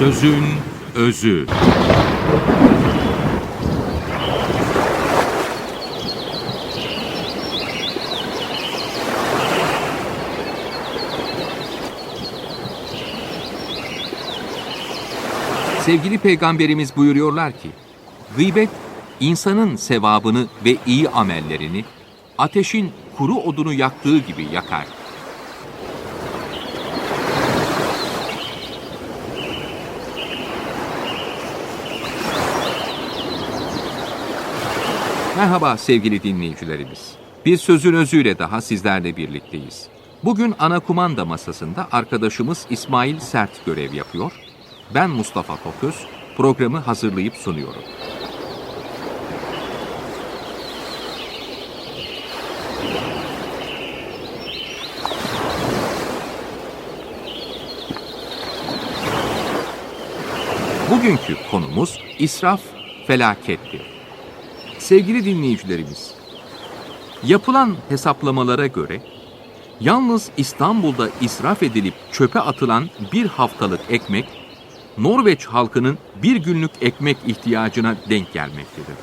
Sözün özü. Sevgili peygamberimiz buyuruyorlar ki, gıybet insanın sevabını ve iyi amellerini ateşin kuru odunu yaktığı gibi yakar. Merhaba sevgili dinleyicilerimiz. Bir sözün özüyle daha sizlerle birlikteyiz. Bugün ana kumanda masasında arkadaşımız İsmail Sert görev yapıyor. Ben Mustafa Toköz, programı hazırlayıp sunuyorum. Bugünkü konumuz israf felakettir. Sevgili dinleyicilerimiz, yapılan hesaplamalara göre yalnız İstanbul'da israf edilip çöpe atılan bir haftalık ekmek, Norveç halkının bir günlük ekmek ihtiyacına denk gelmektedir.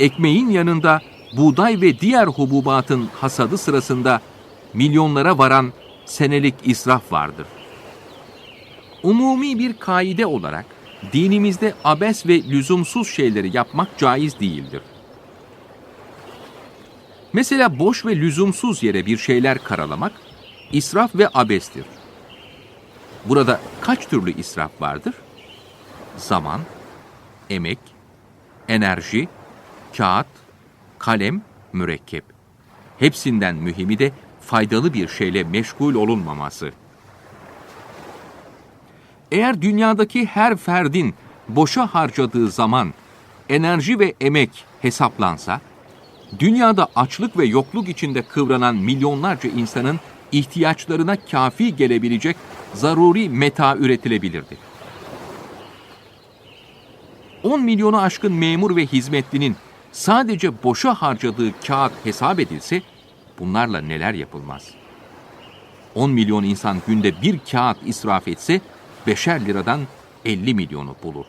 Ekmeğin yanında buğday ve diğer hububatın hasadı sırasında milyonlara varan senelik israf vardır. Umumi bir kaide olarak dinimizde abes ve lüzumsuz şeyleri yapmak caiz değildir. Mesela boş ve lüzumsuz yere bir şeyler karalamak israf ve abestir. Burada kaç türlü israf vardır? Zaman, emek, enerji, kağıt, kalem, mürekkep. Hepsinden mühimi de faydalı bir şeyle meşgul olunmaması. Eğer dünyadaki her ferdin boşa harcadığı zaman, enerji ve emek hesaplansa, dünyada açlık ve yokluk içinde kıvranan milyonlarca insanın ihtiyaçlarına kafi gelebilecek zaruri meta üretilebilirdi. 10 milyonu aşkın memur ve hizmetlinin sadece boşa harcadığı kağıt hesap edilse bunlarla neler yapılmaz? 10 milyon insan günde bir kağıt israf etse beşer liradan 50 milyonu bulur.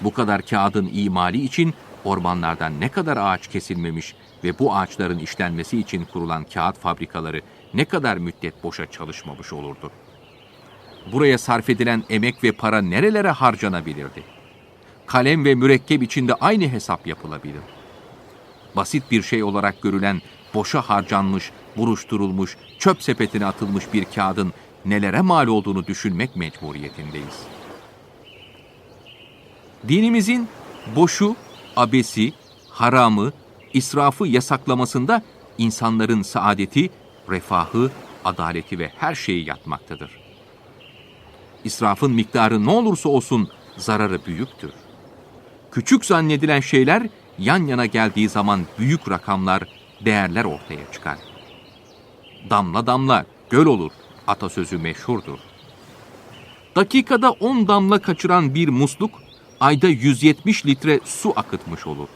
Bu kadar kağıdın imali için ormanlardan ne kadar ağaç kesilmemiş ve bu ağaçların işlenmesi için kurulan kağıt fabrikaları ne kadar müddet boşa çalışmamış olurdu. Buraya sarf edilen emek ve para nerelere harcanabilirdi? Kalem ve mürekkep içinde aynı hesap yapılabilir. Basit bir şey olarak görülen boşa harcanmış, buruşturulmuş, çöp sepetine atılmış bir kağıdın nelere mal olduğunu düşünmek mecburiyetindeyiz. Dinimizin boşu, abesi, haramı, israfı yasaklamasında insanların saadeti, refahı, adaleti ve her şeyi yatmaktadır. İsrafın miktarı ne olursa olsun zararı büyüktür. Küçük zannedilen şeyler yan yana geldiği zaman büyük rakamlar, değerler ortaya çıkar. Damla damla göl olur atasözü meşhurdur. Dakikada 10 damla kaçıran bir musluk ayda 170 litre su akıtmış olur.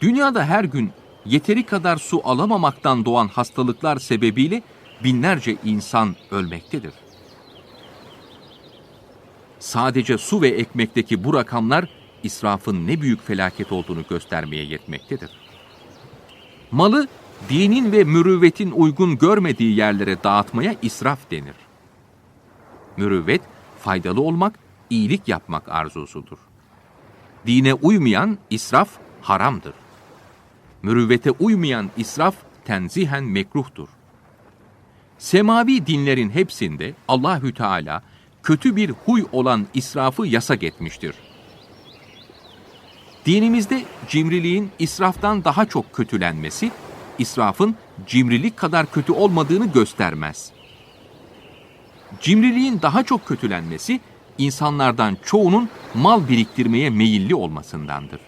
Dünyada her gün yeteri kadar su alamamaktan doğan hastalıklar sebebiyle binlerce insan ölmektedir. Sadece su ve ekmekteki bu rakamlar israfın ne büyük felaket olduğunu göstermeye yetmektedir. Malı dinin ve mürüvvetin uygun görmediği yerlere dağıtmaya israf denir. Mürüvvet, faydalı olmak, iyilik yapmak arzusudur. Dine uymayan israf haramdır. Mürüvvete uymayan israf tenzihen mekruhtur. Semavi dinlerin hepsinde Allahü Teala kötü bir huy olan israfı yasak etmiştir. Dinimizde cimriliğin israftan daha çok kötülenmesi, israfın cimrilik kadar kötü olmadığını göstermez. Cimriliğin daha çok kötülenmesi, insanlardan çoğunun mal biriktirmeye meyilli olmasındandır.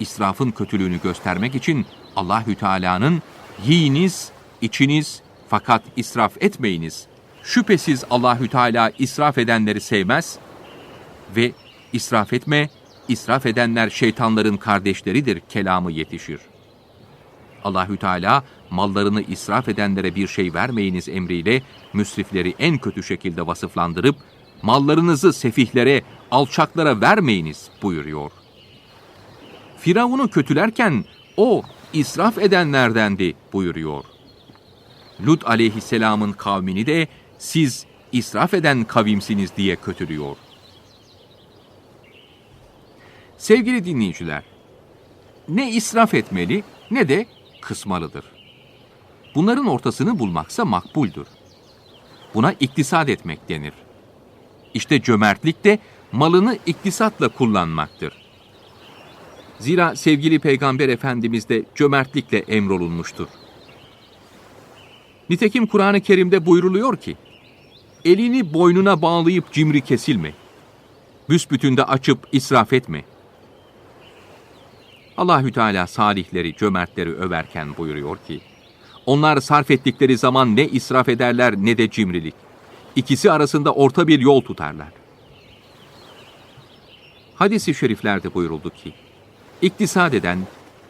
İsrafın kötülüğünü göstermek için Allahü Teala'nın yiyiniz, içiniz fakat israf etmeyiniz. Şüphesiz Allahü Teala israf edenleri sevmez ve israf etme, israf edenler şeytanların kardeşleridir kelamı yetişir. Allahü Teala mallarını israf edenlere bir şey vermeyiniz emriyle müsrifleri en kötü şekilde vasıflandırıp mallarınızı sefihlere, alçaklara vermeyiniz buyuruyor. Firavun'u kötülerken o israf edenlerdendi buyuruyor. Lut aleyhisselamın kavmini de siz israf eden kavimsiniz diye kötülüyor. Sevgili dinleyiciler, ne israf etmeli ne de kısmalıdır. Bunların ortasını bulmaksa makbuldür. Buna iktisat etmek denir. İşte cömertlik de malını iktisatla kullanmaktır. Zira sevgili Peygamber Efendimiz de cömertlikle emrolunmuştur. Nitekim Kur'an-ı Kerim'de buyruluyor ki, elini boynuna bağlayıp cimri kesilme, büsbütün de açıp israf etme. Allahü Teala salihleri, cömertleri överken buyuruyor ki, onlar sarf ettikleri zaman ne israf ederler ne de cimrilik. İkisi arasında orta bir yol tutarlar. Hadis-i şeriflerde buyuruldu ki, iktisat eden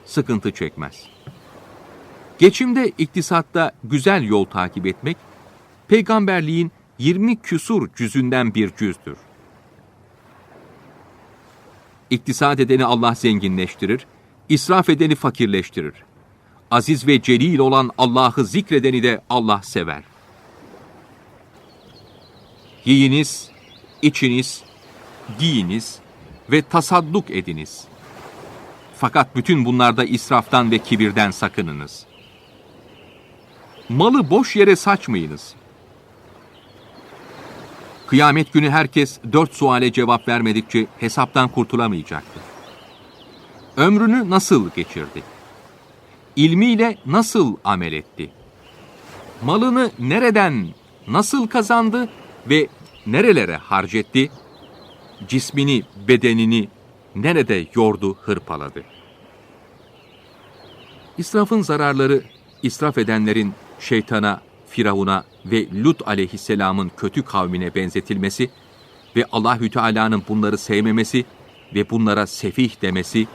sıkıntı çekmez. Geçimde iktisatta güzel yol takip etmek, peygamberliğin 20 küsur cüzünden bir cüzdür. İktisat edeni Allah zenginleştirir, israf edeni fakirleştirir. Aziz ve celil olan Allah'ı zikredeni de Allah sever. Yiyiniz, içiniz, giyiniz ve tasadduk ediniz. Fakat bütün bunlarda israftan ve kibirden sakınınız. Malı boş yere saçmayınız. Kıyamet günü herkes dört suale cevap vermedikçe hesaptan kurtulamayacaktır. Ömrünü nasıl geçirdi? İlmiyle nasıl amel etti? Malını nereden, nasıl kazandı ve nerelere harcetti? Cismini, bedenini nerede yordu, hırpaladı? İsrafın zararları, israf edenlerin şeytana, Firavun'a ve Lut aleyhisselamın kötü kavmine benzetilmesi ve Allahü Teala'nın bunları sevmemesi ve bunlara sefih demesi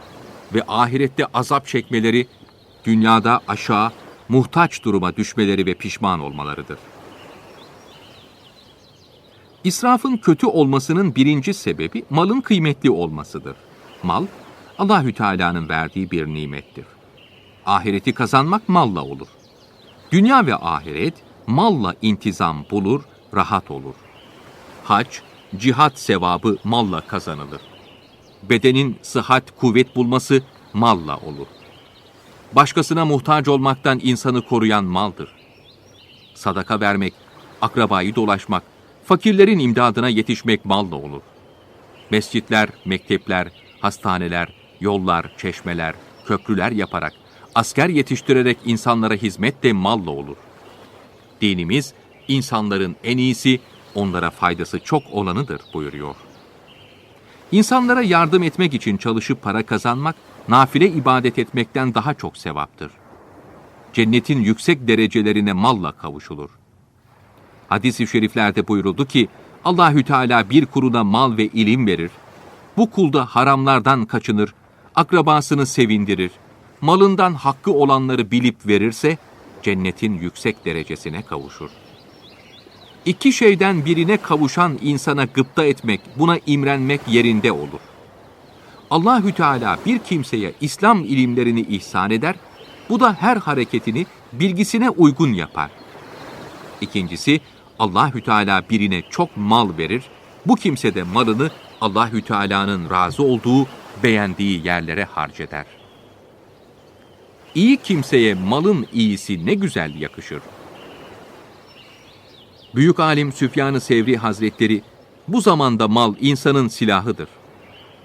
ve ahirette azap çekmeleri, dünyada aşağı, muhtaç duruma düşmeleri ve pişman olmalarıdır. İsrafın kötü olmasının birinci sebebi malın kıymetli olmasıdır. Mal, Allahü Teala'nın verdiği bir nimettir. Ahireti kazanmak malla olur. Dünya ve ahiret malla intizam bulur, rahat olur. Hac, cihat sevabı malla kazanılır. Bedenin sıhhat, kuvvet bulması malla olur. Başkasına muhtaç olmaktan insanı koruyan maldır. Sadaka vermek, akrabayı dolaşmak, fakirlerin imdadına yetişmek malla olur. Mescitler, mektepler, hastaneler, yollar, çeşmeler, köprüler yaparak, asker yetiştirerek insanlara hizmet de malla olur. Dinimiz, insanların en iyisi, onlara faydası çok olanıdır buyuruyor. İnsanlara yardım etmek için çalışıp para kazanmak, nafile ibadet etmekten daha çok sevaptır. Cennetin yüksek derecelerine malla kavuşulur. Hadis-i şeriflerde buyuruldu ki, Allahü Teala bir kuluna mal ve ilim verir. Bu kulda haramlardan kaçınır, akrabasını sevindirir. Malından hakkı olanları bilip verirse, cennetin yüksek derecesine kavuşur. İki şeyden birine kavuşan insana gıpta etmek, buna imrenmek yerinde olur. Allahü Teala bir kimseye İslam ilimlerini ihsan eder, bu da her hareketini bilgisine uygun yapar. İkincisi, Allahü Teala birine çok mal verir, bu kimse de malını Allahü Teala'nın razı olduğu, beğendiği yerlere harceder. İyi kimseye malın iyisi ne güzel yakışır. Büyük alim Süfyan-ı Sevri Hazretleri, bu zamanda mal insanın silahıdır.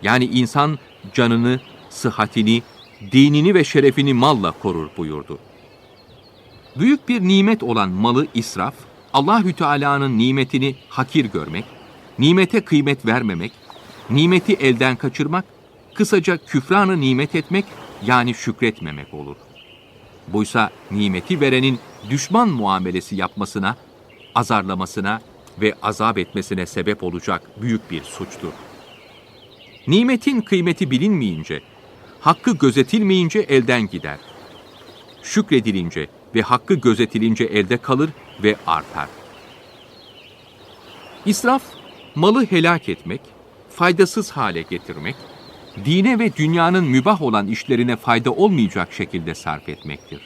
Yani insan canını, sıhhatini, dinini ve şerefini malla korur buyurdu. Büyük bir nimet olan malı israf, Allahü Teala'nın nimetini hakir görmek, nimete kıymet vermemek, nimeti elden kaçırmak, kısaca küfranı nimet etmek yani şükretmemek olur. Buysa nimeti verenin düşman muamelesi yapmasına, azarlamasına ve azap etmesine sebep olacak büyük bir suçtur. Nimetin kıymeti bilinmeyince, hakkı gözetilmeyince elden gider. Şükredilince, ve hakkı gözetilince elde kalır ve artar. İsraf, malı helak etmek, faydasız hale getirmek, dine ve dünyanın mübah olan işlerine fayda olmayacak şekilde sarf etmektir.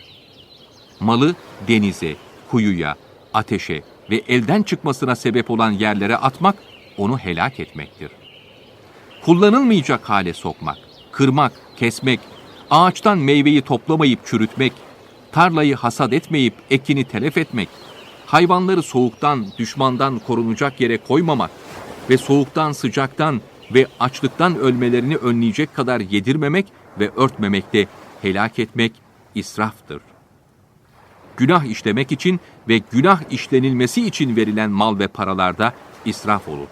Malı denize, kuyuya, ateşe ve elden çıkmasına sebep olan yerlere atmak, onu helak etmektir. Kullanılmayacak hale sokmak, kırmak, kesmek, ağaçtan meyveyi toplamayıp çürütmek, tarlayı hasat etmeyip ekini telef etmek, hayvanları soğuktan, düşmandan korunacak yere koymamak ve soğuktan, sıcaktan ve açlıktan ölmelerini önleyecek kadar yedirmemek ve örtmemekte helak etmek israftır. Günah işlemek için ve günah işlenilmesi için verilen mal ve paralarda israf olur.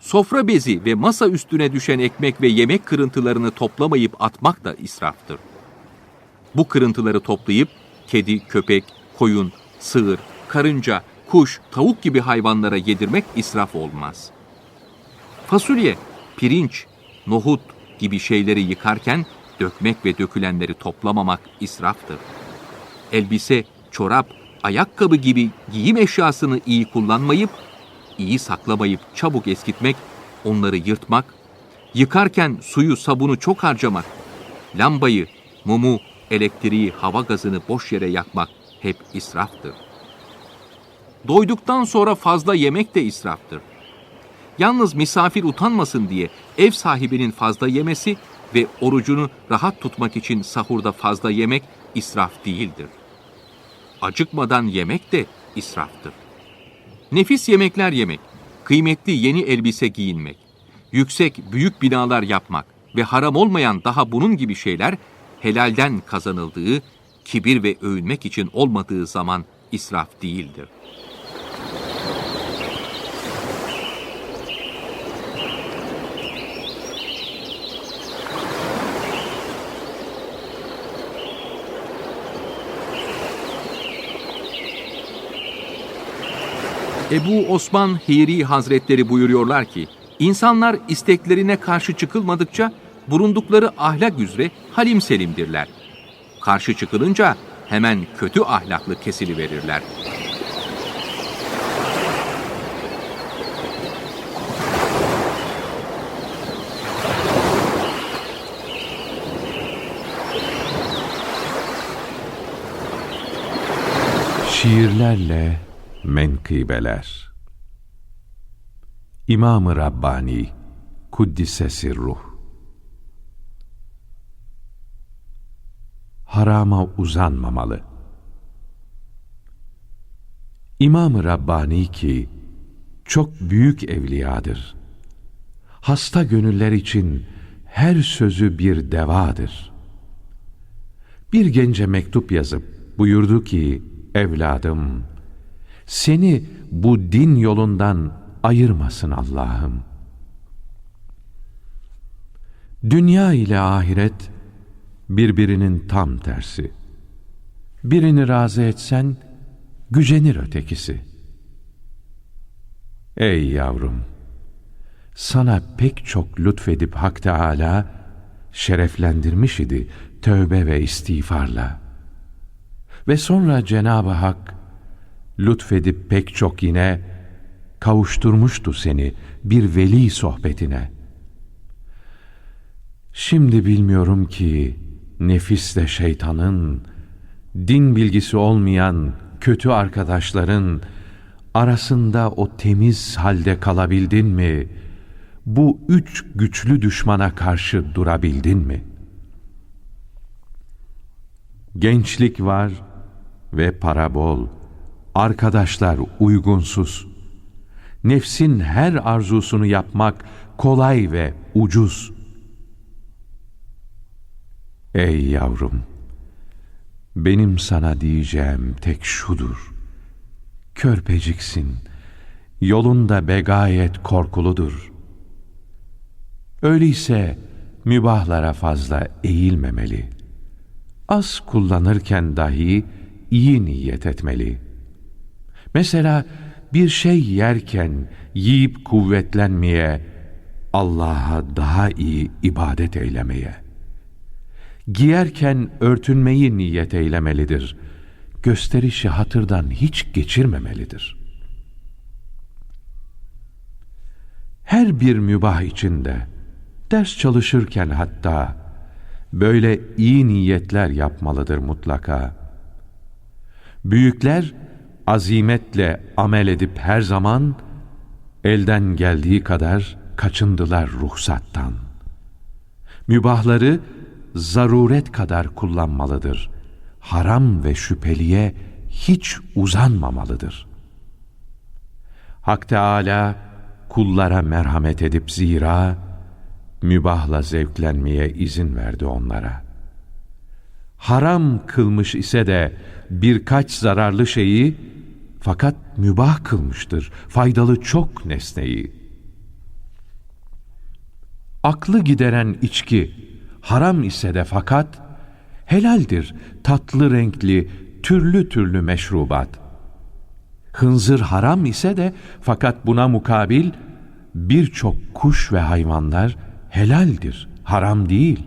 Sofra bezi ve masa üstüne düşen ekmek ve yemek kırıntılarını toplamayıp atmak da israftır. Bu kırıntıları toplayıp kedi, köpek, koyun, sığır, karınca, kuş, tavuk gibi hayvanlara yedirmek israf olmaz. Fasulye, pirinç, nohut gibi şeyleri yıkarken dökmek ve dökülenleri toplamamak israftır. Elbise, çorap, ayakkabı gibi giyim eşyasını iyi kullanmayıp, iyi saklamayıp çabuk eskitmek, onları yırtmak, yıkarken suyu sabunu çok harcamak, lambayı, mumu, elektriği, hava gazını boş yere yakmak hep israftır. Doyduktan sonra fazla yemek de israftır. Yalnız misafir utanmasın diye ev sahibinin fazla yemesi ve orucunu rahat tutmak için sahurda fazla yemek israf değildir. Acıkmadan yemek de israftır. Nefis yemekler yemek, kıymetli yeni elbise giyinmek, yüksek büyük binalar yapmak ve haram olmayan daha bunun gibi şeyler helalden kazanıldığı, kibir ve övünmek için olmadığı zaman israf değildir. Ebu Osman Hiri Hazretleri buyuruyorlar ki, insanlar isteklerine karşı çıkılmadıkça bulundukları ahlak üzere halim selimdirler. Karşı çıkılınca hemen kötü ahlaklı kesili verirler. Şiirlerle menkıbeler İmam-ı Rabbani Kuddise Sirruh Harama uzanmamalı İmam-ı Rabbani ki çok büyük evliyadır. Hasta gönüller için her sözü bir devadır. Bir gence mektup yazıp buyurdu ki, evladım, seni bu din yolundan ayırmasın Allah'ım. Dünya ile ahiret birbirinin tam tersi. Birini razı etsen gücenir ötekisi. Ey yavrum! Sana pek çok lütfedip Hak Teâlâ şereflendirmiş idi tövbe ve istiğfarla. Ve sonra Cenab-ı Hak lütfedip pek çok yine kavuşturmuştu seni bir veli sohbetine. Şimdi bilmiyorum ki nefisle şeytanın, din bilgisi olmayan kötü arkadaşların arasında o temiz halde kalabildin mi? Bu üç güçlü düşmana karşı durabildin mi? Gençlik var ve para bol.'' Arkadaşlar uygunsuz. Nefsin her arzusunu yapmak kolay ve ucuz. Ey yavrum! Benim sana diyeceğim tek şudur. Körpeciksin, yolunda begayet korkuludur. Öyleyse mübahlara fazla eğilmemeli. Az kullanırken dahi iyi niyet etmeli.'' Mesela bir şey yerken yiyip kuvvetlenmeye, Allah'a daha iyi ibadet eylemeye. Giyerken örtünmeyi niyet eylemelidir. gösterişi hatırdan hiç geçirmemelidir. Her bir mübah içinde, ders çalışırken hatta, böyle iyi niyetler yapmalıdır mutlaka. Büyükler azimetle amel edip her zaman elden geldiği kadar kaçındılar ruhsattan. Mübahları zaruret kadar kullanmalıdır. Haram ve şüpheliye hiç uzanmamalıdır. Hak Teâlâ kullara merhamet edip zira mübahla zevklenmeye izin verdi onlara. Haram kılmış ise de birkaç zararlı şeyi fakat mübah kılmıştır, faydalı çok nesneyi. Aklı gideren içki, haram ise de fakat helaldir tatlı renkli, türlü türlü meşrubat. Hınzır haram ise de fakat buna mukabil birçok kuş ve hayvanlar helaldir, haram değil.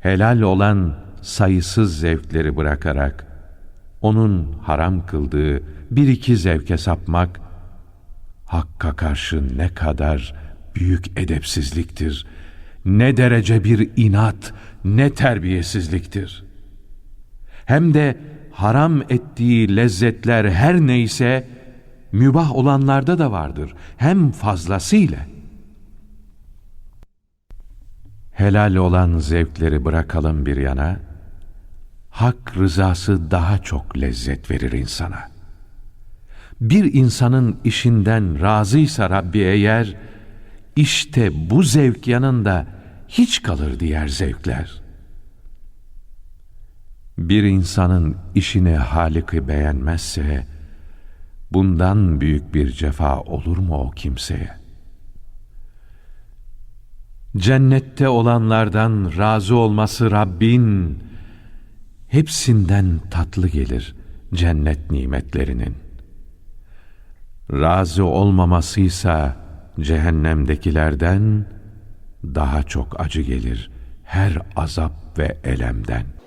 Helal olan sayısız zevkleri bırakarak onun haram kıldığı bir iki zevke sapmak Hakka karşı ne kadar büyük edepsizliktir, ne derece bir inat, ne terbiyesizliktir. Hem de haram ettiği lezzetler her neyse, mübah olanlarda da vardır, hem fazlasıyla. Helal olan zevkleri bırakalım bir yana, hak rızası daha çok lezzet verir insana. Bir insanın işinden razıysa Rabbi eğer, işte bu zevk yanında hiç kalır diğer zevkler. Bir insanın işini Halık'ı beğenmezse, bundan büyük bir cefa olur mu o kimseye? Cennette olanlardan razı olması Rabbin, hepsinden tatlı gelir cennet nimetlerinin. Razı olmamasıysa cehennemdekilerden daha çok acı gelir her azap ve elemden.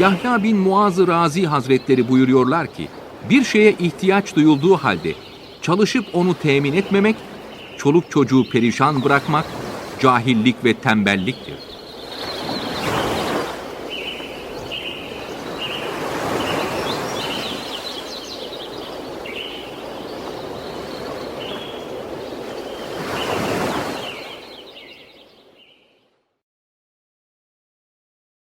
Yahya bin Muaz-ı Razi Hazretleri buyuruyorlar ki, bir şeye ihtiyaç duyulduğu halde çalışıp onu temin etmemek, çoluk çocuğu perişan bırakmak, cahillik ve tembelliktir.